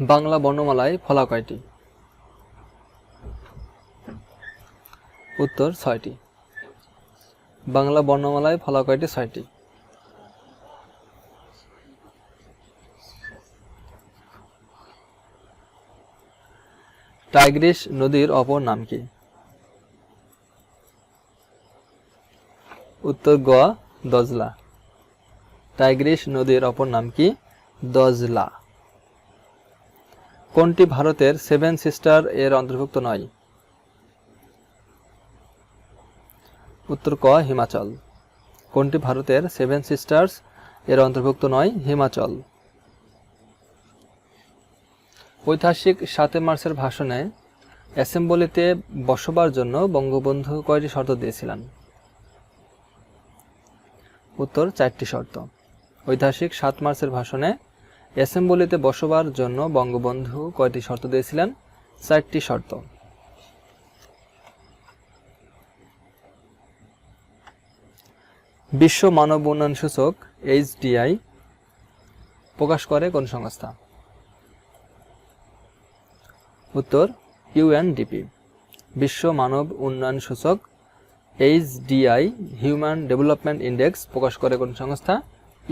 বাংলা বর্ণমালায় ফলা কয়টি? উত্তর ছয়টি। বাংলা বর্ণমালায় ফলা কয়টি? ছয়টি। টাইগ্রিস নদীর অপর নাম কি? উত্তর গোয়া, দজলা। টাইগ্রিস নদীর অপর নাম কি? দজলা। কোনটি ভারতের সেভেন সিস্টার এর অন্তর্ভুক্ত নয়? উত্তর ক, হিমাচল। কোনটি ভারতের সেভেন সিস্টার্স এর অন্তর্ভুক্ত নয়? হিমাচল। ঐতিহাসিক সাতই মার্চের ভাষণে অ্যাসেম্বলিতে বসবার জন্য বঙ্গবন্ধু কয়টি শর্ত দিয়েছিলেন? উত্তর, চারটি শর্ত। ঐতিহাসিক সাত মার্চের ভাষণে অ্যাসেম্বলিতে বসবার জন্য বঙ্গবন্ধু কয়টি শর্ত দিয়েছিলেন? চারটি শর্ত। বিশ্ব মানব উন্নয়ন সূচক, এইচডিআই, প্রকাশ করে কোন সংস্থা? উত্তর, ইউএনডিপি। বিশ্ব মানব উন্নয়ন সূচক, এইচডিআই, হিউম্যান ডেভেলপমেন্ট ইন্ডেক্স, প্রকাশ করে কোন সংস্থা?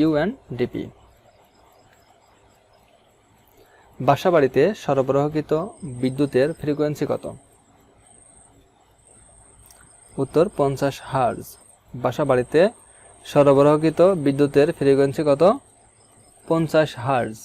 ইউএনডিপি। বাসাবাড়িতে সরবরাহকৃত বিদ্যুতের ফ্রিকোয়েন্সি কত? উত্তর, পঞ্চাশ হার্জ। বাসাবাড়িতে সরবরাহকৃত বিদ্যুতের ফ্রিকোয়েন্সি কত? পঞ্চাশ হার্জ।